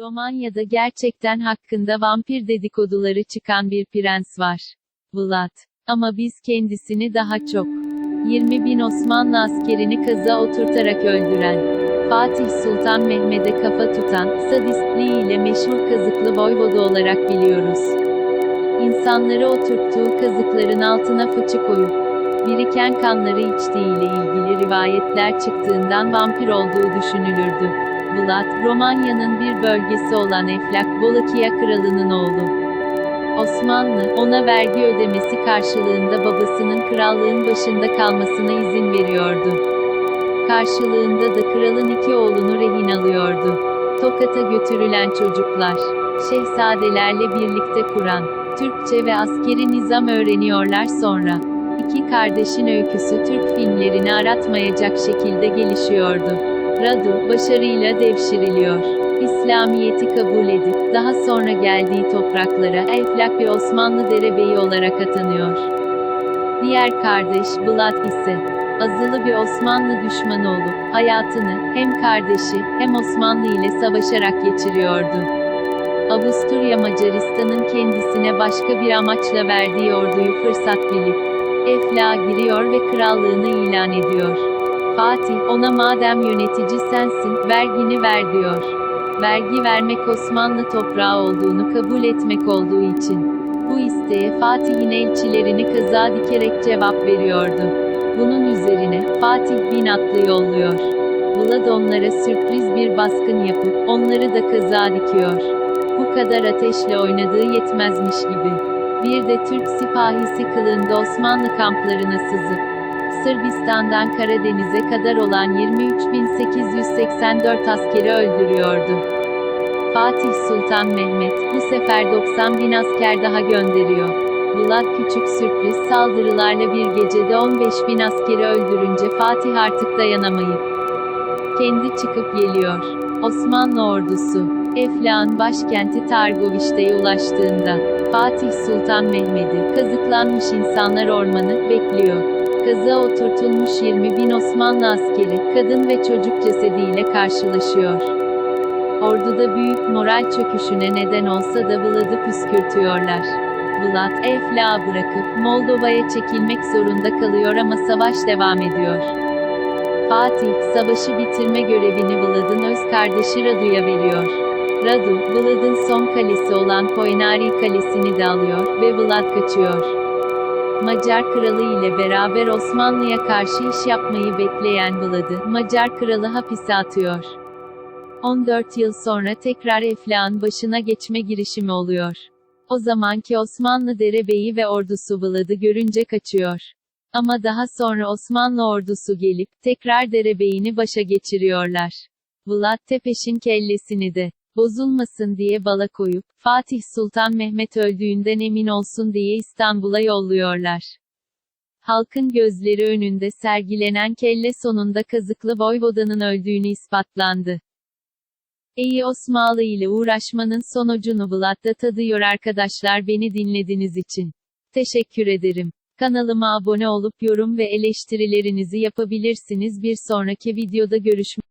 Romanya'da gerçekten hakkında vampir dedikoduları çıkan bir prens var. Vlad. Ama biz kendisini daha çok 20 bin Osmanlı askerini kaza oturtarak öldüren, Fatih Sultan Mehmet'e kafa tutan, sadistliğiyle meşhur kazıklı voyvoda olarak biliyoruz. İnsanları oturttuğu kazıkların altına fıçı koyup, biriken kanları içtiğiyle ilgili rivayetler çıktığından vampir olduğu düşünülürdü. Vlad, Romanya'nın bir bölgesi olan Eflak, Wallachia kralının oğlu. Osmanlı, ona vergi ödemesi karşılığında babasının krallığın başında kalmasına izin veriyordu. Karşılığında da kralın iki oğlunu rehin alıyordu. Tokat'a götürülen çocuklar, şehzadelerle birlikte Kur'an, Türkçe ve askeri nizam öğreniyorlar sonra. İki kardeşin öyküsü Türk filmlerini aratmayacak şekilde gelişiyordu. Radu, başarıyla devşiriliyor. İslamiyet'i kabul edip, daha sonra geldiği topraklara Eflak ve Osmanlı derebeyi olarak atanıyor. Diğer kardeş, Vlad ise, azılı bir Osmanlı düşmanı olup, hayatını, hem kardeşi, hem Osmanlı ile savaşarak geçiriyordu. Avusturya Macaristan'ın kendisine başka bir amaçla verdiği orduyu fırsat bilip, Eflak'a giriyor ve krallığını ilan ediyor. Fatih, ona madem yönetici sensin, vergini ver diyor. Vergi vermek Osmanlı toprağı olduğunu kabul etmek olduğu için. Bu isteğe Fatih'in elçilerini kıza dikerek cevap veriyordu. Bunun üzerine, Fatih bin atlı yolluyor. Vlad onlara sürpriz bir baskın yapıp, onları da kıza dikiyor. Bu kadar ateşle oynadığı yetmezmiş gibi. Bir de Türk sipahisi kılığında Osmanlı kamplarına sızıp, Sırbistan'dan Karadeniz'e kadar olan 23.884 askeri öldürüyordu. Fatih Sultan Mehmet, bu sefer 90 bin asker daha gönderiyor. Vlad küçük sürpriz saldırılarla bir gecede 15 bin askeri öldürünce Fatih artık dayanamayıp, kendi çıkıp geliyor. Osmanlı ordusu, Eflak'ın başkenti Targovişte'ye ulaştığında, Fatih Sultan Mehmet'i, kazıklanmış insanlar ormanı, bekliyor. Kaza oturtulmuş 20 bin Osmanlı askeri, kadın ve çocuk cesediyle karşılaşıyor. Orduda büyük moral çöküşüne neden olsa da Vlad'ı püskürtüyorlar. Vlad, Eflak'ı bırakıp, Moldova'ya çekilmek zorunda kalıyor ama savaş devam ediyor. Fatih, savaşı bitirme görevini Vlad'ın öz kardeşi Radu'ya veriyor. Radu, Vlad'ın son kalesi olan Koinari kalesini de alıyor ve Vlad kaçıyor. Macar kralı ile beraber Osmanlı'ya karşı iş yapmayı bekleyen Vlad'ı, Macar kralı hapise atıyor. 14 yıl sonra tekrar Eflak'ın başına geçme girişimi oluyor. O zamanki Osmanlı derebeyi ve ordusu Vlad'ı görünce kaçıyor. Ama daha sonra Osmanlı ordusu gelip, tekrar derebeyini başa geçiriyorlar. Vlad Tepeş'in kellesini de, bozulmasın diye bala koyup, Fatih Sultan Mehmet öldüğünden emin olsun diye İstanbul'a yolluyorlar. Halkın gözleri önünde sergilenen kelle sonunda kazıklı Voyvoda'nın öldüğünü ispatlandı. İyi Osmanlı ile uğraşmanın sonucunu Vlad'da tadıyor arkadaşlar beni dinlediğiniz için. Teşekkür ederim. Kanalıma abone olup yorum ve eleştirilerinizi yapabilirsiniz. Bir sonraki videoda görüşmek